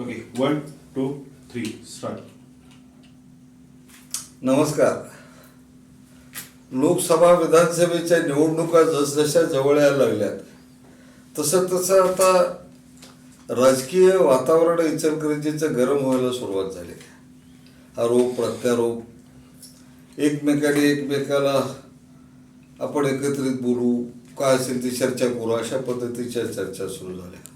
Okay one two three start नमस्कार. लोकसभा विधानसभेच्या निवडणुका जसजशा जवळ यायला लागल्यात तसं तसं आता राजकीय वातावरण इचलकरंजीचं गरम व्हायला सुरुवात झाली. आरोप प्रत्यारोप एकमेकाने एकमेकाला आपण एकत्रित बोलू काय असेल ती चर्चा करू अशा पद्धतीच्या चर्चा सुरू झाल्या.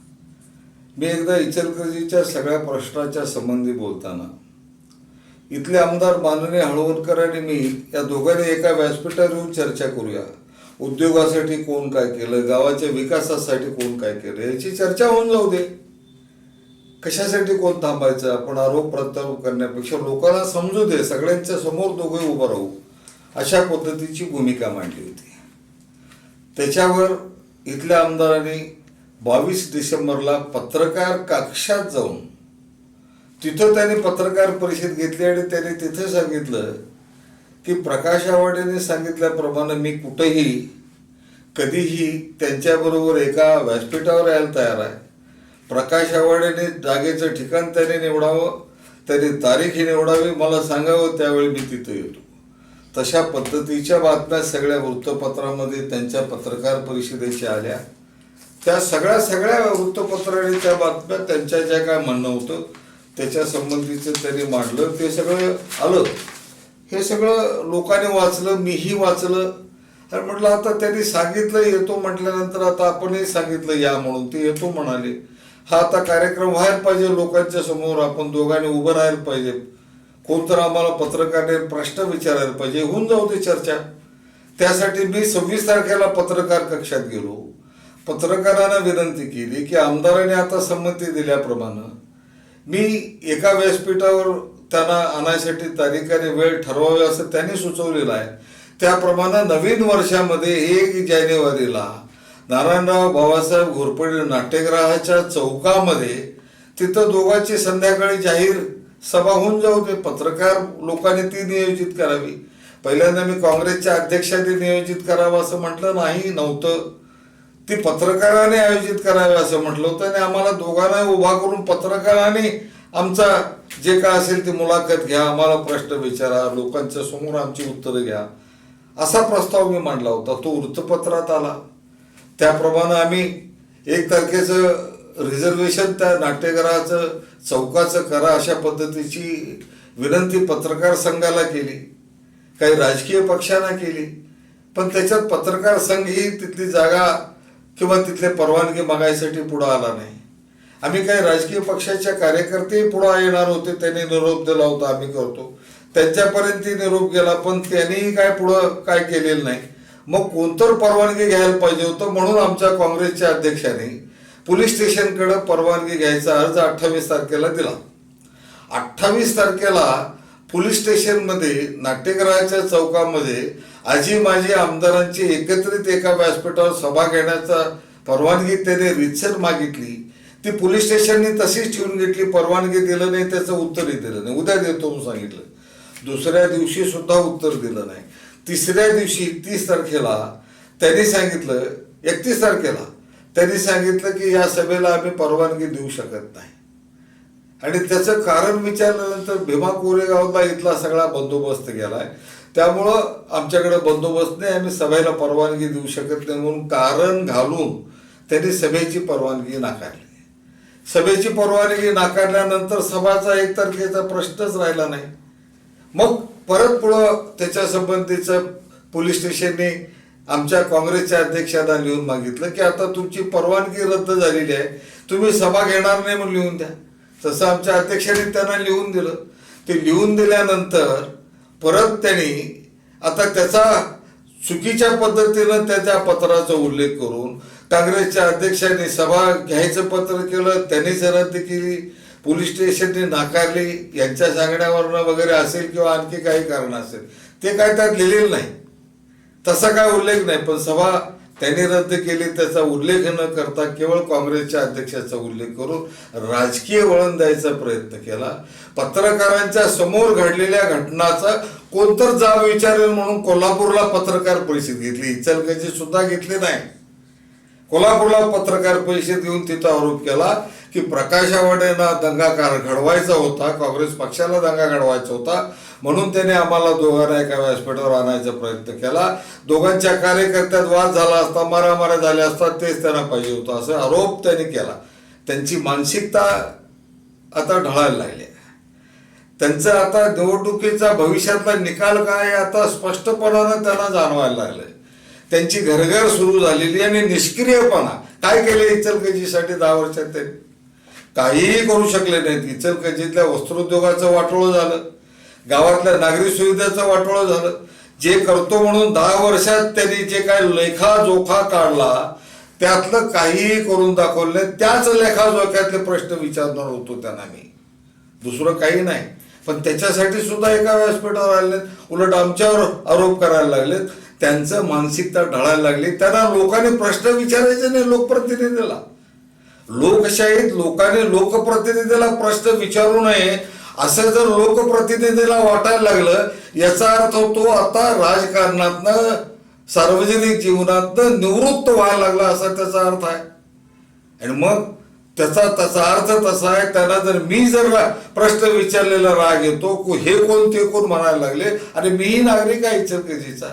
मी एकदा इचलकरंजीच्या सगळ्या प्रश्नाच्या संबंधी बोलताना इथले आमदार माननीय हळवणकर आणि मी या दोघांनी एका व्यासपीठावर येऊन चर्चा करूया. उद्योगासाठी कोण काय केलं गावाच्या विकासासाठी कोण काय केलं याची चर्चा होऊन जाऊ दे. कशासाठी कोण थांबायचं आपण आरोप प्रत्यारोप करण्यापेक्षा लोकांना समजू दे सगळ्यांच्या समोर दोघे उभं राहू अशा पद्धतीची भूमिका मांडली होती. त्याच्यावर इथल्या आमदारांनी बावीस डिसेंबरला पत्रकार कक्षात जाऊन तिथं त्याने पत्रकार परिषद घेतली आणि त्याने तिथे सांगितलं की प्रकाश आवाडेने सांगितल्याप्रमाणे मी कुठेही कधीही त्यांच्याबरोबर एका व्यासपीठावर यायला तयार आहे. प्रकाश आवाडेने जागेचं ठिकाण त्याने निवडावं त्याने तारीखही निवडावी मला सांगावं त्यावेळी मी तिथं येतो. तशा पद्धतीच्या बातम्या सगळ्या वृत्तपत्रामध्ये त्यांच्या पत्रकार परिषदेच्या आल्या. त्या सगळ्या सगळ्या वृत्तपत्राने त्या बातम्या त्यांच्या ज्या काय म्हणणं होतं त्याच्या संबंधीचं त्यांनी मांडलं ते सगळं आलं. हे सगळं लोकांनी वाचलं मीही वाचलं. तर म्हटलं आता त्यांनी सांगितलं येतो म्हटल्यानंतर आता आपणही सांगितलं या म्हणून. ते येतो म्हणाले. हा आता कार्यक्रम व्हायला पाहिजे लोकांच्या समोर आपण दोघांनी उभं राहायला पाहिजे. कोणतर आम्हाला पत्रकाराने प्रश्न विचारायला पाहिजे होऊन जाऊ दे चर्चा. त्यासाठी मी सव्वीस तारखेला पत्रकार कक्षात गेलो. पत्रकारांना विनंती केली की आमदारांनी आता संमती दिल्याप्रमाणे मी एका व्यासपीठावर त्यांना आणायसाठी तारीख आणि वेळ ठरवावी असं त्यांनी सुचवलेलं आहे. त्याप्रमाणे नवीन वर्षामध्ये एक जानेवारीला नारायणराव बाबासाहेब घोरपडे नाट्यगृहाच्या चौकामध्ये तिथं दोघांची संध्याकाळी जाहीर सभा होऊन जाऊ दे. पत्रकार लोकांनी ती नियोजित करावी. पहिल्यांदा मी काँग्रेसच्या अध्यक्षांनी नियोजित करावं असं म्हटलं नाही नव्हतं. ती पत्रकाराने आयोजित करावे असं म्हटलं होतं आणि आम्हाला दोघांना उभा करून पत्रकाराने आमचा जे काय असेल ती मुलाखत घ्या आम्हाला प्रश्न विचारा लोकांच्या समोर आमची उत्तरं घ्या असा प्रस्ताव मी मांडला होता. तो वृत्तपत्रात आला. त्याप्रमाणे आम्ही एक तारखेचं रिझर्वेशन त्या नाट्यगृहाचं चौकाचं करा अशा पद्धतीची विनंती पत्रकार संघाला केली. काही राजकीय पक्षांना केली. पण त्याच्यात पत्रकार संघ ही तिथली जागा किंवा तिथले परवानगी मागायसाठी पुढं आला नाही. आम्ही काही राजकीय पक्षाच्या कार्यकर्ते पुढं येणार होते त्यांनी निरोप दिला होता आम्ही करतो. त्यांच्यापर्यंत निरोप गेला पण त्यांनी काय पुढं काय केलेलं नाही. मग कोणतर परवानगी घ्यायला पाहिजे होतं म्हणून आमच्या काँग्रेसच्या अध्यक्षांनी पोलीस स्टेशनकडे परवानगी घ्यायचा अर्ज अठ्ठावीस तारखेला दिला. अठ्ठावीस तारखेला पोलीस स्टेशनमध्ये नाट्यगृहाच्या चौकामध्ये आजी माजी आमदारांची एकत्रित एका व्यासपीठावर सभा घेण्याचा परवानगी त्याने रितसर मागितली. ती पोलीस स्टेशनने तशीच ठेवून घेतली परवानगी दिलं नाही त्याचं उत्तरही दिलं नाही. उद्या देतो म्हणून सांगितलं. दुसऱ्या दिवशी सुद्धा उत्तर दिलं नाही. तिसऱ्या दिवशी तीस तारखेला त्यांनी सांगितलं एकतीस तारखेला त्यांनी सांगितलं की या सभेला आम्ही परवानगी देऊ शकत नाही. आणि त्याचं कारण विचारल्यानंतर भीमा कोरेगावला इथला सगळा बंदोबस्त गेलाय त्यामुळं आमच्याकडे बंदोबस्त नाही आम्ही सभेला परवानगी देऊ शकत नाही म्हणून कारण घालून त्यांनी सभेची परवानगी नाकारली. सभेची परवानगी नाकारल्यानंतर सभाचा एक तारखेचा प्रश्नच राहिला नाही. मग परत पुढं त्याच्या संबंधीचं पोलीस स्टेशनने आमच्या काँग्रेसच्या अध्यक्षांना लिहून मागितलं की आता तुमची परवानगी रद्द झालेली आहे. तुम्ही सभा घेणार नाही म्हणून लिहून द्या. तसं आमच्या अध्यक्षाने त्यांना लिहून दिलं. ते लिहून दिल्यानंतर परत त्यांनी आता त्याचा चुकीच्या पद्धतीनं त्याच्या पत्राचा उल्लेख करून काँग्रेसच्या अध्यक्षांनी सभा घ्यायचं पत्र केलं त्यांनीच रद्द केली पोलीस स्टेशनने नाकारली यांच्या सांगण्यावरनं वगैरे असेल किंवा आणखी काही कारण असेल ते काय त्यात लिहिलेलं नाही. तसा काय उल्लेख नाही पण सभा त्यांनी रद्द केले त्याचा उल्लेख न करता केवळ काँग्रेसच्या अध्यक्षाचा उल्लेख करून राजकीय वळण द्यायचा प्रयत्न केला. पत्रकारांच्या समोर घडलेल्या घटनाचा कोणतर जाब विचारेल म्हणून कोल्हापूरला पत्रकार परिषद घेतली. इचलकरंजी सुद्धा घेतली नाही. कोल्हापूरला पत्रकार परिषद घेऊन तिथं आरोप केला की प्रकाश आवाडेंना दंगा घडवायचा होता काँग्रेस पक्षाला दंगा घडवायचा होता म्हणून त्याने आम्हाला दोघांना एका व्यासपीठावर आणायचा प्रयत्न केला. दोघांच्या कार्यकर्त्यात वाद झाला असता मारामाऱ्या झाल्या असतात तेच त्यांना पाहिजे होतं असा आरोप त्यांनी केला. त्यांची मानसिकता आता ढळायला लागली. आहे. त्यांचं आता निवडणुकीचा भविष्यातला निकाल काय आता स्पष्टपणानं त्यांना जाणवायला लागलंय. त्यांची घरघर सुरू झालेली आणि निष्क्रियपणा. काय केले इचलकजीसाठी दहा वर्षात त्यांनी काहीही करू शकले नाहीत. इचलकरंजीतल्या वस्त्रोद्योगाचं वाटोळं झालं. गावातल्या नागरी सुविधेचं वाटोळं झालं. जे करतो म्हणून दहा वर्षात त्यांनी जे काय लेखाजोखा काढला त्यातलं काहीही करून दाखवलं त्याच लेखाजोख्यातले प्रश्न विचारणार होतो त्यांना मी. दुसरं काही नाही. पण त्याच्यासाठी सुद्धा एका व्यासपीठावर आले उलट आमच्यावर आरोप करायला लागलेत त्यांचं मानसिकता ढळायला लागली. त्यांना लोकांनी प्रश्न विचारायचे नाही. लोकप्रतिनिधीला. लोकशाहीत लोकांनी लोकप्रतिनिधीला प्रश्न विचारू नये असं जर लोकप्रतिनिधीला वाटायला लागलं याचा अर्थ होतो आता राजकारणातनं सार्वजनिक जीवनातनं निवृत्त व्हायला लागला असा त्याचा अर्थ आहे. आणि मग त्याचा त्याचा अर्थ तसा आहे त्यांना जर मी जर प्रश्न विचारलेला राग येतो को- हे कोण ते कोण म्हणायला लागले आणि मीही नागरिक आहे इचलकरंजीचा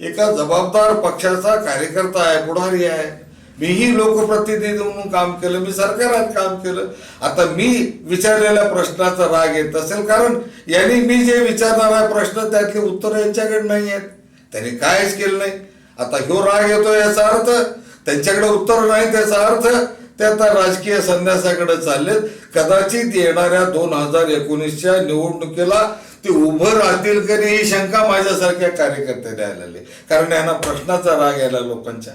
एका जबाबदार पक्षाचा कार्यकर्ता आहे पुढारी आहे. मीही लोकप्रतिनिधी म्हणून काम केलं मी सरकारात काम केलं. आता मी विचारलेल्या प्रश्नाचा राग येत असेल कारण यांनी मी जे विचारणार आहे प्रश्न त्यातले उत्तर यांच्याकडे नाही आहेत. त्यांनी कायच केलं नाही. आता ह्यो राग येतो याचा अर्थ त्यांच्याकडे उत्तर नाही त्याचा अर्थ ते आता राजकीय संन्यासाकडे चाललेत. कदाचित येणाऱ्या दोन हजार एकोणीसच्या निवडणुकीला ते उभं राहतील का नाही ही शंका माझ्यासारख्या कार्यकर्त्याने आलेली कारण यांना प्रश्नाचा राग यायला लोकांच्या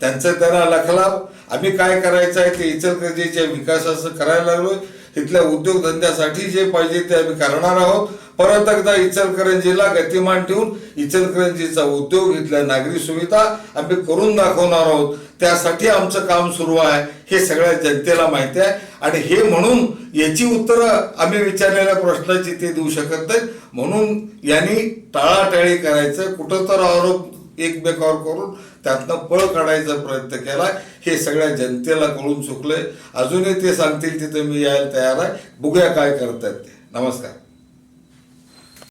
त्यांचा त्यांना लखलाव. आम्ही काय करायचं आहे ते इचलकरंजीच्या विकासाचं करायला लागलोय. तिथल्या उद्योगधंद्यासाठी जे पाहिजे ते आम्ही करणार आहोत. परत एकदा इचलकरंजीला गतिमान ठेवून इचलकरंजीचा उद्योग इथल्या नागरी सुविधा आम्ही करून दाखवणार आहोत. त्यासाठी आमचं काम सुरू आहे. हे सगळ्या जनतेला माहिती आहे. आणि हे म्हणून याची उत्तरं आम्ही विचारलेल्या प्रश्नाची ते देऊ शकत नाहीत. म्हणून यांनी टाळाटाळी करायचं. कुठं तर आरोप एकमेकावर करून त्यातनं पळ काढायचा प्रयत्न केला. हे सगळ्या जनतेला कळून चुकलंय. अजूनही ते सांगतील तिथे मी यायला तयार आहे. बघूया काय करतायत ते. नमस्कार.